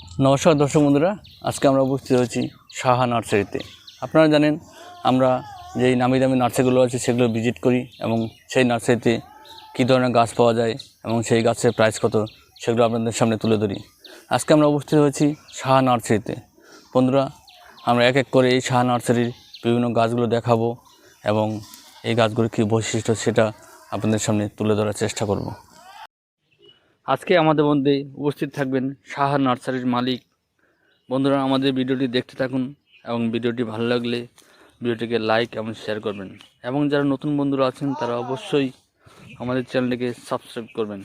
নমস্কার দর্শক বন্ধুরা, আজকে আমরা উপস্থিত হয়েছি সাহা নার্সারিতে। আপনারা জানেন, আমরা যেই নামি দামি নার্সারিগুলো আছে সেগুলো ভিজিট করি এবং সেই নার্সারিতে কী ধরনের গাছ পাওয়া যায় এবং সেই গাছের প্রাইস কত সেগুলো আপনাদের সামনে তুলে ধরি। আজকে আমরা উপস্থিত হয়েছি সাহা নার্সারিতে। বন্ধুরা, আমরা এক এক করে এই সাহা নার্সারির বিভিন্ন গাছগুলো দেখাবো এবং এই গাছগুলোর কী বৈশিষ্ট্য সেটা আপনাদের সামনে তুলে ধরার চেষ্টা করব। আজকে আমাদের মধ্যে উপস্থিত থাকবেন সাহা নার্সারির মালিক। বন্ধুরা, আমাদের ভিডিওটি দেখতে থাকুন এবং ভিডিওটি ভালো লাগলে ভিডিওটিকে লাইক এবং শেয়ার করবেন। এবং যারা নতুন বন্ধুরা আছেন, তারা অবশ্যই আমাদের চ্যানেলটিকে সাবস্ক্রাইব করবেন।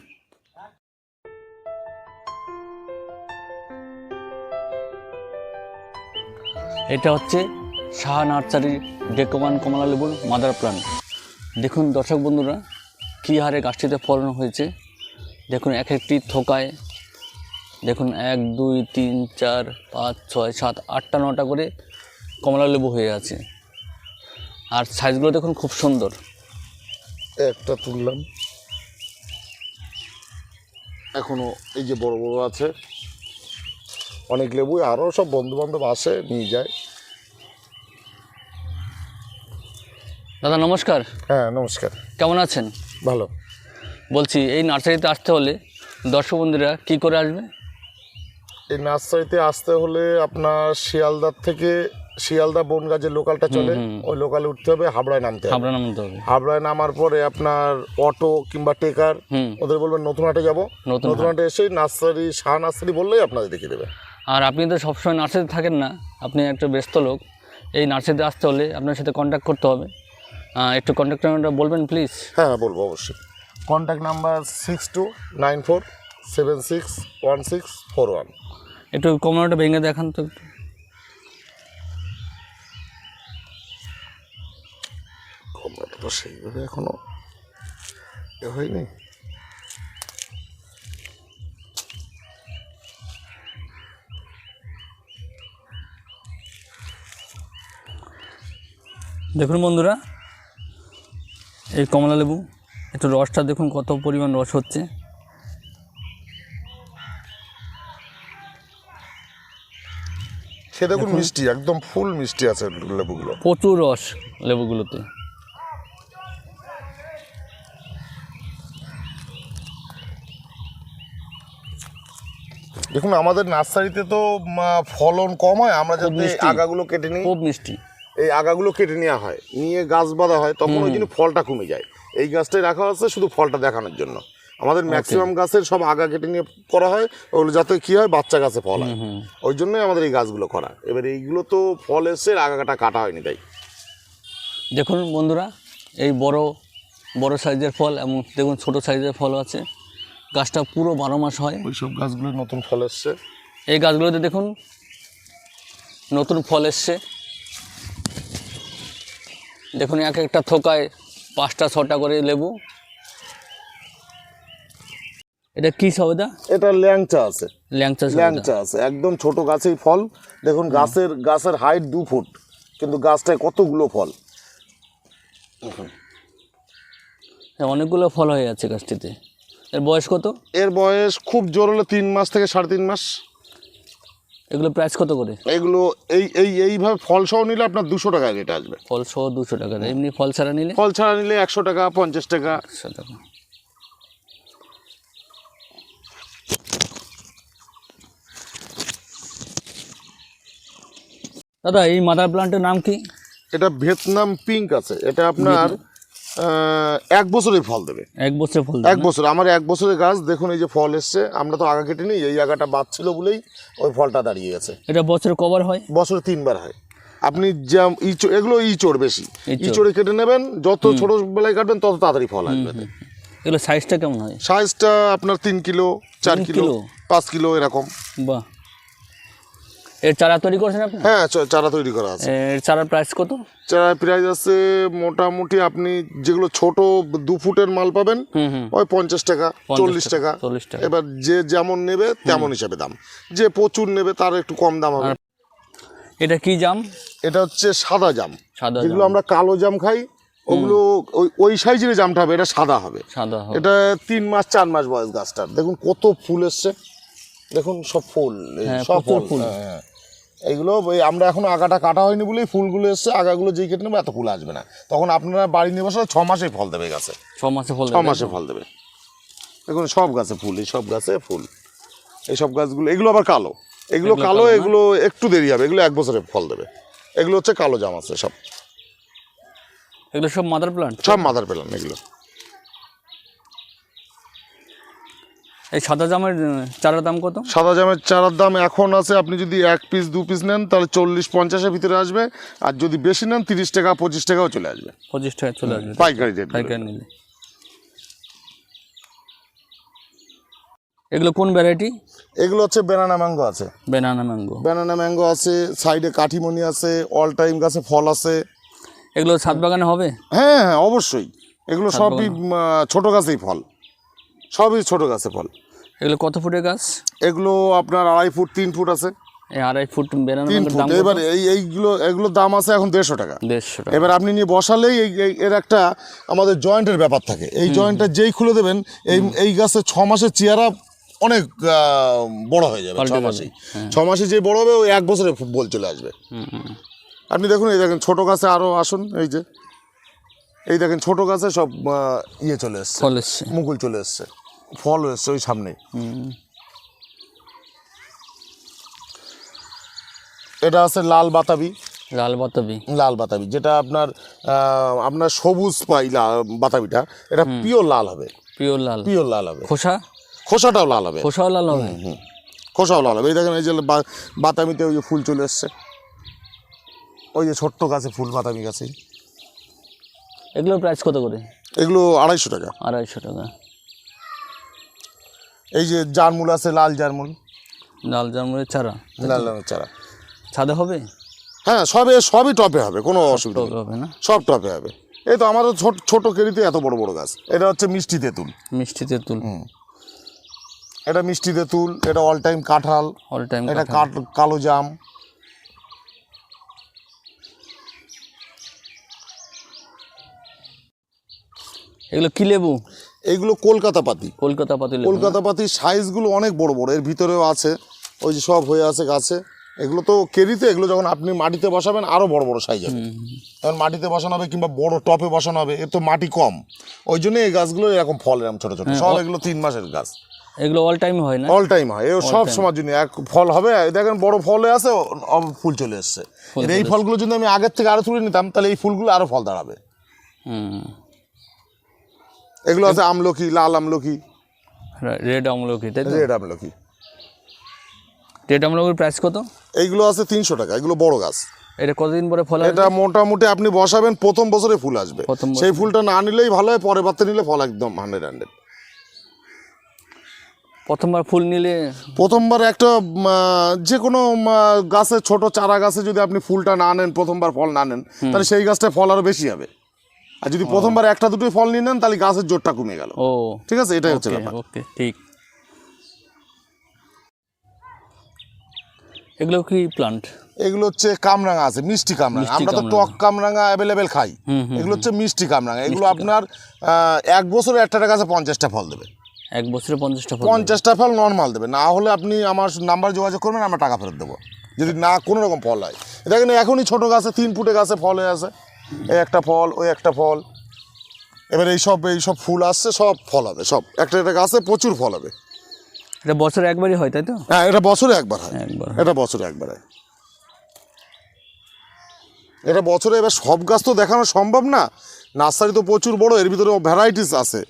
এটা হচ্ছে সাহা নার্সারির ডেকোমান কমলা লেবুর মাদার প্লান্ট। দেখুন দর্শক বন্ধুরা, কী হারে গাছটিতে ফলন হয়েছে। দেখুন এক একটি থোকায় দেখুন এক দুই তিন চার পাঁচ ছয় সাত আটটা নটা করে কমলা লেবু হয়ে আছে। আর সাইজগুলো দেখুন খুব সুন্দর। একটা তুললাম। এখনও এই যে বড় বড় আছে অনেক লেবুই আরও সব বন্ধু বান্ধব আসে নিয়ে যায়। দাদা নমস্কার। হ্যাঁ নমস্কার। কেমন আছেন? ভালো। বলছি এই নার্সারিতে আসতে হলে দর্শক বন্ধুরা কী করে আসবে? এই নার্সারিতে আসতে হলে আপনার শিয়ালদার থেকে শিয়ালদা বনগা যে লোকালটা চলে ওই লোকালে উঠতে হবে হাবড়ায় নামতে হবে। নামতে হবে। হাবড়ায় নামার পরে আপনার অটো কিংবা টেকার ওদের বলবেন নতুন হাটে যাব। নতুন নতুন হাটে এসে নার্সারি শাহ নার্সারি বললেই আপনাদের দেখিয়ে দেবে। আর আপনি তো সবসময় নার্সারিতে থাকেন না আপনি একটা ব্যস্ত লোক। এই নার্সারিতে আসতে হলে আপনার সাথে কন্ট্যাক্ট করতে হবে। একটু কন্ট্যাক্ট নাম্বারটা বলবেন প্লিজ হ্যাঁ হ্যাঁ বলব অবশ্যই। Contact number six two nine four seven six one six four one একটু কমলাটা ভেঙে দেখান তো একটু। কমলাটা তো সেইভাবে এখনও এ হয়নি দেখুন বন্ধুরা এই কমলা লেবু একটু রসটা দেখুন কত পরিমাণ রস হচ্ছে। সে দেখুন মিষ্টি একদম ফুল মিষ্টি আছে লেবুগুলো। প্রচুর রস লেবুগুলোতে। দেখুন আমাদের নার্সারিতে তো ফলন কম হয় আমরা যাতে এই আগাগুলো কেটে নিই। খুব মিষ্টি। এই আগাগুলো কেটে নেওয়া হয় নিয়ে গাছ বাঁধা হয় তখন ওই জন্য ফলটা কমে যায়। এই গাছটাই রাখা হচ্ছে শুধু ফলটা দেখানোর জন্য। আমাদের ম্যাক্সিমাম গাছের সব আগা কেটে নিয়ে করা হয় ওগুলো যাতে কি হয় বাচ্চা গাছে ফল হয়। ওই জন্যই আমাদের এই গাছগুলো করা। এবার এইগুলো তো ফল এসে আগাটা কাটা হয়নি তাই। দেখুন বন্ধুরা এই বড় বড় সাইজের ফল এবং দেখুন ছোট সাইজের ফল আছে। গাছটা পুরো বারো মাস হয়। ওই সব গাছগুলো নতুন ফল এসছে। এই গাছগুলোতে দেখুন নতুন ফল এসছে। দেখুন এক একটা থোকায় পাঁচটা ছটা করে লেবু। এটা কি সবেদা এটা? ল্যাংচা আছে। ল্যাংচা ল্যাংচা আছে। একদম ছোট গাছেই ফল। দেখুন গাছের গাছের হাইট দু ফুট কিন্তু গাছটায় কতগুলো ফল? হ্যাঁ, অনেকগুলো ফল হয়ে যাচ্ছে গাছটিতে। এর বয়স কত? এর বয়স খুব জোর হলে তিন মাস থেকে সাড়ে তিন মাস। এগুলো প্রাইস কত করে? এগুলো এই এই এইভাবে ফল সহ নিলে আপনার দুশো টাকা রেট আসবে। ফল সহ দুশো টাকা। এমনি ফল ছাড়া নিলে? ফল ছাড়া নিলে একশো টাকা পঞ্চাশ টাকা। একশো টাকা। দাদা এই মাদার প্লান্টের নাম কি? এটা ভিয়েতনাম পিঙ্ক আছে। এটা আপনার এক বছরে ফল দেবে। এক বছর ফল এক বছর। আমার এক বছরের গাছ দেখুন এই যে ফল এসছে আমরা তো আগা কেটে নিই এই আগাটা বাঁচছিল বলেই ওই ফলটা দাঁড়িয়ে গেছে। এটা বছরে কভার হয়? বছরে তিনবার হয়। আপনি যা ইচড় এগুলো ইচড় বেশি। ইঁচড়। কেটে নেবেন যত ছোট বেলায় কাটবেন তত তাড়াতাড়ি ফল আসবে। এগুলো সাইজটা কেমন হয়? সাইজটা আপনার তিন কিলো চার কিলো কিলো? পাঁচ কিলো এরকম। বাহ। এর চারা তৈরি করছেন আপনি? হ্যাঁ চারা তৈরি করা আছে। এর চারার প্রাইস কত? চারা প্রাইস আছে মোটামুটি আপনি যেগুলো ছোট দু ফুটের মাল পাবেন ওই পঞ্চাশ টাকা চল্লিশ টাকা। চল্লিশ টাকা। এবার যে যেমন নেবে তেমন হিসাবে দাম। যে প্রচুর নেবে তার একটু কম দাম হবে। এটা কি জাম? এটা হচ্ছে সাদা জাম। সাদা যেগুলো আমরা কালো জাম খাই ওগুলো ওই সাইজের জামটা হবে এটা সাদা হবে। সাদা এটা তিন মাস চার মাস বয়স গাছটার। দেখুন কত ফুল এসছে। দেখুন সব ফুল হ্যাঁ, সব ফুল। ফুল। হ্যাঁ, হ্যাঁ। এইগুলো ওই আমরা এখন আগাটা কাটা হয়নি বলেই ফুলগুলো এসছে আগাগুলো যেই কেটে নেব এত ফুল আসবে না। তখন আপনারা বাড়ি নিয়ে বসলে ছ মাসে ফল দেবে গাছে। ছ মাসে ফল ছ মাসে ফল দেবে। দেখুন সব গাছে ফুল এই সব গাছে ফুল। এই সব গাছগুলো এগুলো আবার কালো। এগুলো কালো এগুলো একটু দেরি হবে এগুলো এক বছরে ফল দেবে। এগুলো হচ্ছে কালো জাম আছে সব। এগুলো সব মাদার প্লান্ট সব মাদার পেলাম এগুলো। এই সাদা জামের চারার দাম কত? সাদা জামের চারার দাম এখন আছে আপনি যদি এক পিস দু পিস নেন তাহলে চল্লিশ পঞ্চাশের ভিতরে আসবে। আর যদি বেশি নেন তিরিশ টাকা পঁচিশ টাকাও চলে আসবে। পঁচিশ টাকা চলে আসবে। পাইকারি রেট পাইকারি নিলে। এগুলো কোন ভ্যারাইটি এগুলো হচ্ছে বেনানা ম্যাঙ্গো আছে। বেনানা ম্যাঙ্গো বেনানা ম্যাঙ্গো আছে সাইডে কাঠিমণি আছে অল টাইম গাছে ফল আছে। এগুলো ছাদ বাগানে হবে? হ্যাঁ হ্যাঁ অবশ্যই। এগুলো সবই ছোট গাছেই ফল। সবই ছোট গাছে ফল। এগুলো কত ফুটের গাছ? এগুলো আপনার আড়াই ফুট তিন ফুট আছে। আড়াই ফুট তিন ফুট এবার এই এইগুলো এগুলোর দাম আছে এখন দেড়শো টাকা। দেড়শো টাকা। এবার আপনি নিয়ে বসালেই এর একটা আমাদের জয়েন্টের ব্যাপার থাকে। এই জয়েন্টটা যেই খুলে দেবেন এই এই গাছে ছ মাসের চেয়ারা অনেক বড় হয়ে যাবে ছ মাসেই। ছ মাসে যে বড় হবে ওই এক বছরে ফুটবল চলে আসবে। আপনি দেখুন এই দেখেন ছোট গাছে আরও আসুন এই যে। এই দেখেন ছোট গাছে সব ইয়ে চলে এসছে। মুকুল চলে এসছে। ফল এসছে ওই সামনে। এটা আছে লাল বাতাবি। লাল বাতাবি। লাল বাতাবি যেটা আপনার আপনার সবুজ পাই বাতাবিটা এটা পিওর লাল হবে। পিওর লাল। পিওর লাল হবে। খোসা? খোসাটাও লাল হবে। খোসাও লাল হবে? হুম খোসাও লাল হবে। এই দেখেন এই যে বা- বাতাবিতে ওই যে ফুল চলে এসছে। ওই যে ছোট্ট গাছে ফুল বাতাবি গাছে। এগুলোর প্রাইস কত করে? এগুলো আড়াইশো টাকা। আড়াইশো টাকা। এই যে জারমুল আছে লাল জারমুল। লাল জারমুলের চারা। লাল লাল চারা। ছাদে হবে? হ্যাঁ সবে সবই টপে হবে কোনো অসুবিধা হবে না? সব টপে হবে। এই তো আমারও ছোট ছোট কেরিতে এত বড় বড় গাছ। এটা হচ্ছে মিষ্টি তেঁতুল। মিষ্টি তেঁতুল। এটা মিষ্টি তেঁতুল এটা অল টাইম কাঁঠাল। অল টাইম এটা কাঠ কালো জাম। এগুলো কি লেবু? এগুলো কলকাতা পাতি। কলকাতা পাতি কলকাতা পাতির সাইজগুলো অনেক বড় বড় এর ভিতরেও আছে ওই যে সব হয়ে আছে গাছে। এগুলো তো কেরিতে এগুলো যখন আপনি মাটিতে বসাবেন আরও বড় বড় সাইজ হবে। তখন মাটিতে বসানো হবে কিংবা বড় টপে বসানো হবে এর তো মাটি কম। ওই জন্য এই গাছগুলো এরকম ফল এরকম ছোটো ছোটো। সব এগুলো তিন মাসের গাছ। এগুলো অল টাইম হয় না? অল টাইম হয়। এ সব সময়ের জন্য এক ফল হবে দেখেন বড় ফলে আছে ফুল চলে এসছে। এই ফলগুলো যদি আমি আগের থেকে আরও তুলে নিতাম তাহলে এই ফুলগুলো আরও ফল দাঁড়াবে। হুম। এগুলো আছে আমলকি লাল আমলকি। রেড আমলকি তাই রেড আমলকি। রেড আমলকির প্রাইস কত? এইগুলো আছে তিনশো টাকা এগুলো বড় গাছ। এটা কতদিন পরে ফল এটা মোটামুটি আপনি বসাবেন প্রথম বছরে ফুল আসবে। সেই ফুলটা না নিলেই ভালো হয় পরে বাড়তে নিলে ফল একদম হান্ড্রেড হান্ড্রেড প্রথমবার ফুল নিলে? প্রথমবার একটা যে কোনো উম, গাছে ছোট চারা গাছে যদি আপনি ফুলটা না নেন প্রথমবার ফল না নেন তাহলে সেই গাছটায় ফল আরও বেশি হবে। আর যদি প্রথমবার একটা দুটোই ফল নিয়ে নেন তাহলে গাছের জোরটা কমে গেল। ও ঠিক আছে? এটাই হচ্ছে ব্যাপার। ওকে ঠিক। এগুলো কি প্লান্ট এগুলো হচ্ছে কামরাঙা আছে মিষ্টি কামরাঙা। আমরা তো টক কামরাঙা অ্যাভেলেবেল খাই। এগুলো হচ্ছে মিষ্টি কামরাঙা। এগুলো আপনার এক বছরে একটা গাছে পঞ্চাশটা ফল দেবে। এক বছরে পঞ্চাশটা ফল পঞ্চাশটা ফল নর্মাল দেবে। না হলে আপনি আমার নাম্বার যোগাযোগ করবেন আমরা টাকা ফেরত দেবো। যদি না কোনো রকম ফল হয়। দেখেন এখনই ছোটো গাছে তিন ফুটে গাছে ফল হয়ে আছে। এই একটা ফল ওই একটা ফল। এবার এই সব এই সব ফুল আসছে সব ফল হবে সব। একটা একটা গাছে প্রচুর ফল হবে। এটা বছরে একবারই হয় তাই তো? হ্যাঁ এটা বছরে একবার হয়। একবার এটা বছরে একবার হয়। এটা বছরে এবার সব গাছ তো দেখানো সম্ভব না। নার্সারি তো প্রচুর বড় এর ভিতরে ভ্যারাইটিস আছে।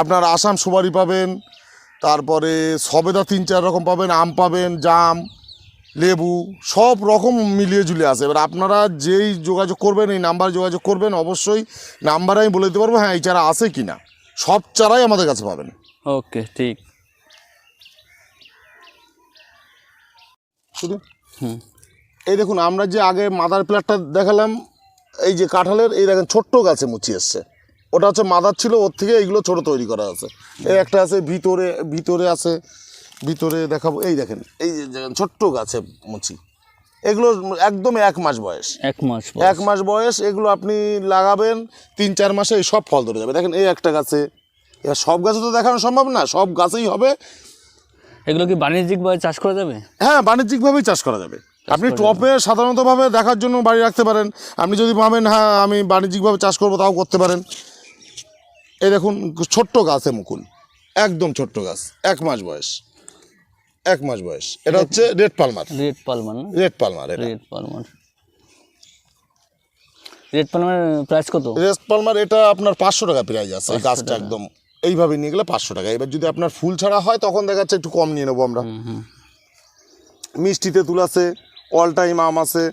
আপনার আসাম সুপারি পাবেন তারপরে সবেদা তিন চার রকম পাবেন আম পাবেন জাম। লেবু সব রকম মিলিয়ে ঝুলিয়ে আছে। এবার আপনারা যেই যোগাযোগ করবেন এই নাম্বার যোগাযোগ করবেন অবশ্যই নাম্বারে আমি বলে দিতে পারব হ্যাঁ এই চারা আছে কি না সব চারাই আমাদের কাছে পাবেন। ওকে ঠিক। শুধু? হুম। এই দেখুন আমরা যে আগে মাদার প্লাটটা দেখালাম এই যে কাঁঠালের এই দেখেন ছোট্ট গাছে মুচি এসছে। ওটা হচ্ছে মাদার ছিল ওর থেকে এইগুলো ছোট তৈরি করা আছে। এই একটা আছে ভিতরে ভিতরে আছে। ভিতরে দেখাবো। এই দেখেন এই ছোট্ট গাছে মুচি। এগুলো একদম এক মাস বয়স। এক মাস এক মাস বয়স এগুলো আপনি লাগাবেন তিন চার মাসে এই সব ফল ধরে যাবে। দেখেন এই একটা গাছে। এবার সব গাছে তো দেখানো সম্ভব না সব গাছেই হবে। এগুলো কি বাণিজ্যিকভাবে চাষ করা যাবে? হ্যাঁ বাণিজ্যিকভাবেই চাষ করা যাবে। আপনি টপে সাধারণতভাবে দেখার জন্য বাড়ি রাখতে পারেন। আপনি যদি ভাবেন হ্যাঁ আমি বাণিজ্যিকভাবে চাষ করব তাও করতে পারেন। এই দেখুন ছোট্ট গাছে মুকুল। একদম ছোট্ট গাছ এক মাস বয়স। এক মাস বয়স। এটা হচ্ছে রেড পালমার। রেড পালমার না? Red Palmer red Palmer. Red Palmer price কত? রেড পালমার এটা আপনার পাঁচশো টাকা প্রাইস আছে। গাছটা একদম এইভাবে নিয়ে গেলে পাঁচশো টাকা। এবার যদি আপনার ফুল ছাড়া হয় তখন দেখা যাচ্ছে একটু কম নিয়ে নেব আমরা। মিষ্টিতে তুল আছে অল টাইম আম আছে।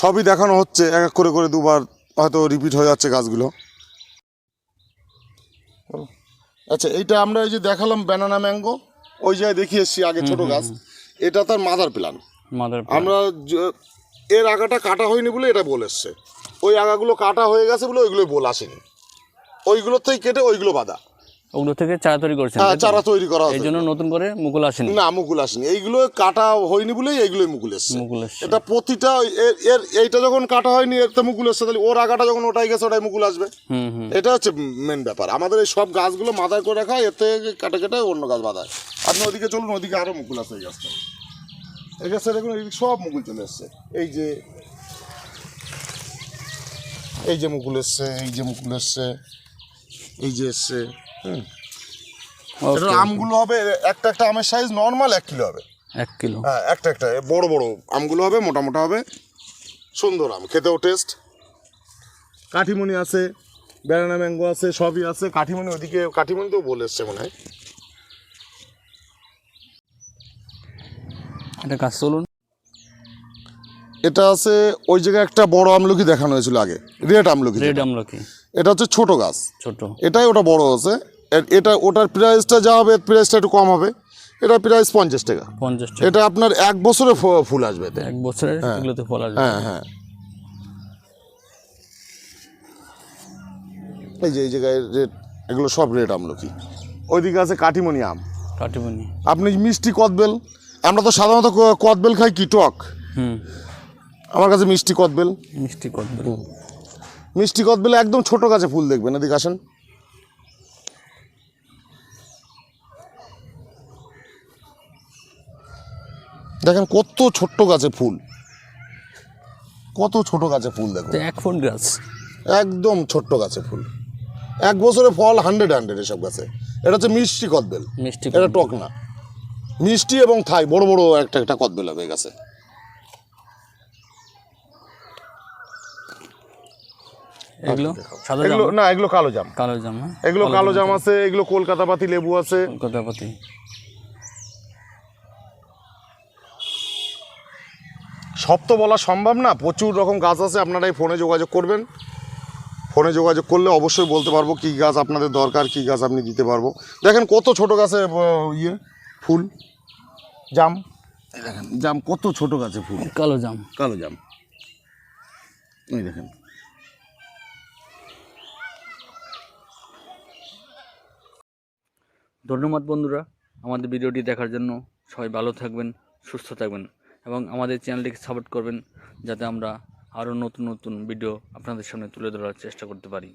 সবই দেখানো হচ্ছে এক এক করে করে দুবার হয়তো রিপিট হয়ে যাচ্ছে গাছগুলো। আচ্ছা এইটা আমরা এই যে দেখালাম ব্যানানা ম্যাঙ্গো ওই জায়গায় দেখি এসছি আগে ছোট গাছ। এটা তার মাদার প্ল্যান মাদার আমরা এর আগাটা কাটা হয়নি বলে এটা বলে এসছে। ওই আগাগুলো কাটা হয়ে গেছে বলে ওইগুলো বল আসেনি। ওইগুলোতেই কেটে ওইগুলো বাঁধা। ওগুলো থেকে চারা তৈরি করছেন হ্যাঁ চারা তৈরি করা এই জন্য নতুন করে মুকুল আসেনি? না মুকুল আসেনি। এইগুলো কাটা হয়নি বলেই এইগুলোই মুকুল এসছে। মুকুল এসছে। এটা প্রতিটা এর- এর এইটা যখন কাটা হয়নি এতে মুকুল এসছে তাহলে ওর আগাটা যখন ওটাই গেছে ওটাই মুকুল আসবে। হুম হুম। এটা হচ্ছে মেন ব্যাপার। আমাদের এই সব গাছগুলো মাথায় করে রাখা এতে কাটে কেটে অন্য গাছ বাঁধায়। আপনি ওদিকে চলুন ওদিকে আরও মুকুল আছে এই গাছটা এই গাছটা দেখুন এদিকে সব মুকুল চলে এসছে। এই যে এই যে মুকুল এসছে এই যে মুকুল এসছে এই যে এসছে। হুম। আমগুলো হবে একটা একটা আমের সাইজ নর্মাল এক কিলো হবে। এক কিলো। হ্যাঁ একটা একটা বড় বড় আমগুলো হবে মোটা মোটা হবে। সুন্দর আম খেতেও টেস্ট কাঠিমণি আছে ব্যানানা ম্যাঙ্গো আছে সবই আছে। কাঠিমণি ওদিকে কাঠিমণি তো বলে এসছে মনে হয়। এটা কাজ চলুন। এটা আছে ওই জায়গায় একটা বড় আমলকি দেখানো হয়েছিল আগে রেড আমলকি রেড আমলকি। এটা হচ্ছে ছোট গাছ। ছোট। এটাই ওটা বড় আছে। এটা ওটার প্রাইসটা যা হবে প্রাইসটা একটু কম হবে। এটা প্রাইস পঞ্চাশ টাকা। পঞ্চাশ টাকা। এটা আপনার এক বছরে ফুল আসবে এক বছরে এগুলোতে ফল আসবে। হ্যাঁ হ্যাঁ। এই যে এই জায়গায় রেড এগুলো সব রেড আমলকি। ওইদিকে আছে কাটিমণি আম। কাটিবনি আপনি মিষ্টি কদবেল আমরা তো সাধারণত ক- কদবেল খাই কি টক। হুম। আমার কাছে মিষ্টি কদবেল। মিষ্টি করবে মিষ্টি কদবেল একদম ছোট গাছে ফুল দেখবেন এদিকে আসেন। দেখেন কত ছোট্ট গাছে ফুল। কত ছোট গাছে ফুল দেখুন। এক ফুট গাছ। একদম ছোট্ট গাছে ফুল। এক বছরে ফল হান্ড্রেড হান্ড্রেড এসব গাছে। এটা হচ্ছে মিষ্টি কদবেল। মিষ্টি এটা টক না। মিষ্টি এবং থাই বড় বড় একটা একটা কদবেল হবে এই গাছে। এগুলো? এগুলো না এগুলো কালো জাম। কালো জাম এগুলো কালো জাম আছে এগুলো কলকাতা পাতি লেবু আছে। সব তো বলা সম্ভব না প্রচুর রকম গাছ আছে আপনারা এই ফোনে যোগাযোগ করবেন। ফোনে যোগাযোগ করলে অবশ্যই বলতে পারব কী গাছ আপনাদের দরকার কী গাছ আপনি দিতে পারব। দেখেন কত ছোট গাছে ইয়ে ফুল জাম। দেখেন জাম কত ছোট গাছে ফুল। কালো জাম। কালো জাম। এই দেখেন। ধন্যবাদ বন্ধুরা আমাদের ভিডিওটি দেখার জন্য। সবাই ভালো থাকবেন, সুস্থ থাকবেন এবং আমাদের চ্যানেলটিকে সাপোর্ট করবেন যাতে আমরা আরও নতুন নতুন ভিডিও আপনাদের সামনে তুলে ধরার চেষ্টা করতে পারি।